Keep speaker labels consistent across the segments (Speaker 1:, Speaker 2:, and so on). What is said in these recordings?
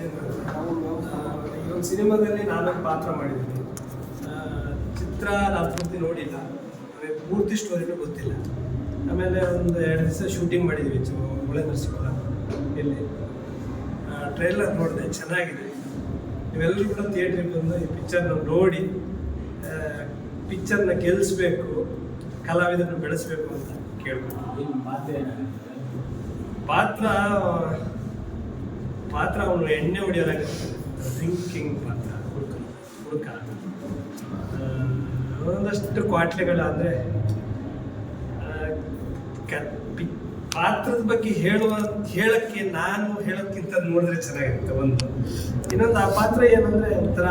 Speaker 1: ಈ ಒಂದು ಸಿನಿಮಾದಲ್ಲಿ ನಾನೊಂದು ಪಾತ್ರ ಮಾಡಿದ್ದೀನಿ. ಚಿತ್ರ ನಾನು ಪೂರ್ತಿ ನೋಡಿಲ್ಲ ಪೂರ್ತಿ ಸ್ಟೋರಿನೂ ಗೊತ್ತಿಲ್ಲ. ಆಮೇಲೆ ಒಂದು ಎರಡು ದಿವಸ ಶೂಟಿಂಗ್ ಮಾಡಿದ್ವಿ ಮುಳೆ ನರ್ಸಿಕೊಳ ಇಲ್ಲಿ. ಟ್ರೈಲರ್ ನೋಡಿದೆ ಚೆನ್ನಾಗಿದೆ. ನೀವೆಲ್ಲರೂ ಕೂಡ ಥಿಯೇಟ್ರಿಗೆ ಬಂದು ಈ ಪಿಕ್ಚರ್ನ ನೋಡಿ ಪಿಕ್ಚರ್ನ ಗೆಲ್ಲಿಸ್ಬೇಕು ಕಲಾವಿದರನ್ನು ಬೆಳೆಸ್ಬೇಕು ಅಂತ ಕೇಳ್ಬೋದು ಪಾತ್ರ ಪಾತ್ರ ಅವನು ಎಣ್ಣೆ ಹೊಡೆಯೋದಾಗ ಥಿಂಕಿಂಗ್ ಪಾತ್ರ ಹುಡುಕ ಹುಡುಕ ಒಂದಷ್ಟು ಕ್ವಾಟ್ಲೆಗಳು ಅಂದರೆ ಪಾತ್ರದ ಬಗ್ಗೆ ಹೇಳುವ ಹೇಳಕ್ಕೆ ನಾನು ಹೇಳೋಕ್ಕಿಂತ ನೋಡಿದ್ರೆ ಚೆನ್ನಾಗಿರುತ್ತೆ ಒಂದು. ಇನ್ನೊಂದು ಆ ಪಾತ್ರ ಏನಂದ್ರೆ ಒಂಥರ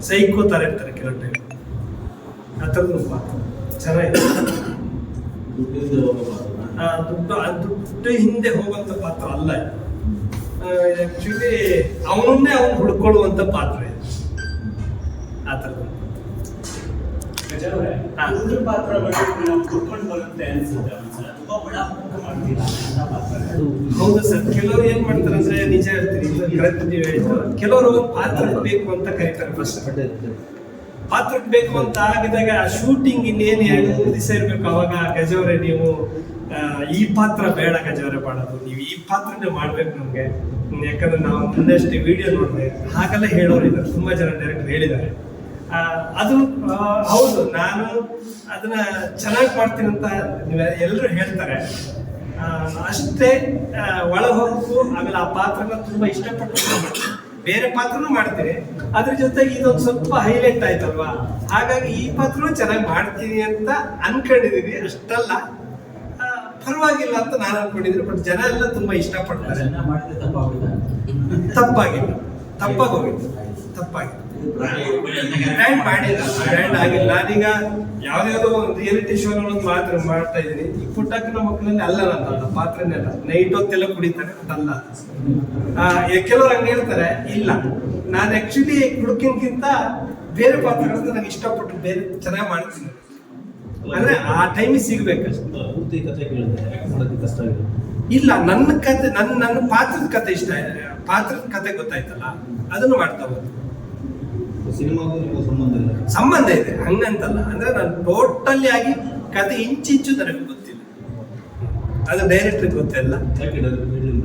Speaker 1: ಸೈಕೋ ಥರ ಇರ್ತಾರೆ ಕೆಲವು ಟೈಮ್ ಆ ಥರದ್ದು ಪಾತ್ರ. ಚೆನ್ನಾಗಿದೆ. ಆ ದುಡ್ಡು ಆ ದುಡ್ಡು ಹಿಂದೆ ಹೋಗುವಂತ ಪಾತ್ರ ಅಲ್ಲ ಆಕ್ಚುಲಿ ಅವನನ್ನೇ ಅವನು ಹುಡ್ಕೊಳ್ಳುವಂತ ಪಾತ್ರ ಇದು. ಆ
Speaker 2: ಬರುತ್ತೆ ಅನ್ಸುತ್ತೆ
Speaker 1: ಹೌದು ಸರ್. ಕೆಲವರು ಏನ್ ಮಾಡ್ತಾರೆ ಅಂದ್ರೆ ನಿಜ ಹೇಳ್ತೀನಿ. ಕೆಲವರು ಪಾತ್ರ ಬೇಕು ಅಂತ ಕರೀತಾರೆ ಫಸ್ಟ್ ಪಾತ್ರಕ್ಕೆ ಬೇಕು ಅಂತ ಆಗಿದಾಗ ಶೂಟಿಂಗ್ ಇನ್ನೇನು ಎರಡು ಮೂರು ದಿವಸ ಇರ್ಬೇಕು ಅವಾಗ ಗಜವರೆ ನೀವು ಈ ಪಾತ್ರ ಬೇಡ ಗಜವರೆ ಮಾಡೋದು ನೀವು ಈ ಪಾತ್ರನೇ ಮಾಡ್ಬೇಕು ನಮಗೆ. ಯಾಕಂದ್ರೆ ನಾವು ಮುಂದೆಷ್ಟು ವಿಡಿಯೋ ನೋಡಿದೆ. ಹಾಗೆಲ್ಲ ಹೇಳೋರು ಇದ್ದಾರೆ. ತುಂಬಾ ಜನ ಡೈರೆಕ್ಟ್ ಹೇಳಿದ್ದಾರೆ. ಅದು ಹೌದು, ನಾನು ಅದನ್ನ ಚೆನ್ನಾಗಿ ಮಾಡ್ತೀನಿ ಅಂತ ಎಲ್ಲರೂ ಹೇಳ್ತಾರೆ. ಅಷ್ಟೇ ಒಳ ಆಮೇಲೆ ಆ ಪಾತ್ರನ ತುಂಬಾ ಇಷ್ಟಪಟ್ಟು. ಬೇರೆ ಪಾತ್ರನೂ ಮಾಡ್ತೀನಿ ಅದ್ರ ಜೊತೆಗೆ ಇದೊಂದು ಸ್ವಲ್ಪ ಹೈಲೈಟ್ ಆಯ್ತಲ್ವಾ? ಹಾಗಾಗಿ ಈ ಪಾತ್ರನೂ ಚೆನ್ನಾಗಿ ಮಾಡ್ತೀನಿ ಅಂತ ಅನ್ಕೊಂಡಿದೀನಿ. ಅಷ್ಟಲ್ಲ ಪರವಾಗಿಲ್ಲ ಅಂತ ನಾನು ಅನ್ಕೊಂಡಿದ್ದೀನಿ ಬಟ್ ಜನ ಎಲ್ಲ ತುಂಬಾ ಇಷ್ಟಪಡ್ತಾರೆ. ತಪ್ಪಾಗಿಲ್ಲ. ತಪ್ಪಾಗಿ ಹೋಗಿತ್ತು. ತಪ್ಪಾಗಿತ್ತು. ಬ್ರ್ಯಾಂಡ್ ಮಾಡಿಲ್ಲ ಬ್ರ್ಯಾಂಡ್ ಆಗಿಲ್ಲ. ನಾನೀಗ ಯಾವ್ದಾವ್ದೋ ಒಂದು ರಿಯಾಲಿಟಿ ಶೋಗಳೊಂದು ಮಾತ್ರ ಮಾಡ್ತಾ ಇದ್ದೀನಿ. ಈ ಪುಟ್ಟಕ್ಕನ ಮಕ್ಕಳಲ್ಲಿ ಅಲ್ಲ ನನ್ನ ಪಾತ್ರನೇ ಅಲ್ಲ. ನೈಟ್ ಹೊತ್ತೆಲ್ಲ ಕುಡಿತಾರೆ ಅದಲ್ಲ. ಕೆಲವ್ರು ಹಂಗೆ ಹೇಳ್ತಾರೆ ಇಲ್ಲ. ನಾನು ಆಕ್ಚುಲಿ ಹುಡುಕಿನ್ಕಿಂತ ಬೇರೆ ಪಾತ್ರಗಳನ್ನ ನಾನು ಇಷ್ಟಪಟ್ಟು ಬೇರೆ ಚೆನ್ನಾಗಿ ಮಾಡ್ತೀನಿ. ಅಂದ್ರೆ ಆ ಟೈಮಿಗೆ ಸಿಗ್ಬೇಕಷ್ಟು.
Speaker 3: ಪೂರ್ತಿ ಕಥೆ ಕೇಳಿದ್ರೆ ಮಾಡೋದಕ್ಕೆ ಕಷ್ಟ ಆಗಿದೆ?
Speaker 1: ಇಲ್ಲ ನನ್ನ ಕತೆ ನನ್ನ ನನ್ನ ಪಾತ್ರದ ಕತೆ ಇಷ್ಟ ಇದೆ. ಪಾತ್ರದ ಕತೆ ಗೊತ್ತಾಯ್ತಲ್ಲ ಅದನ್ನು ಮಾಡ್ತಾ ಹೋಗ್ತೀನಿ
Speaker 3: ಸಂಬಂಧ ಇಲ್ಲ
Speaker 1: ಸಂಬಂಧ ಇದೆ. ಹಂಗಂತಲ್ಲ. ಅಂದ್ರೆ ನಾನು ಟೋಟಲಿ ಆಗಿ ಕತೆ ಇಂಚಿಂಚು ನನಗೆ ಗೊತ್ತಿಲ್ಲ. ಅದು ಗೊತ್ತಿಲ್ಲ
Speaker 3: ಡೈರೆಕ್ಟ್? ಹೇಳಿಲ್ಲ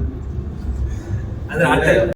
Speaker 1: ಅಂದ್ರೆ ಆ ಟೈಮ್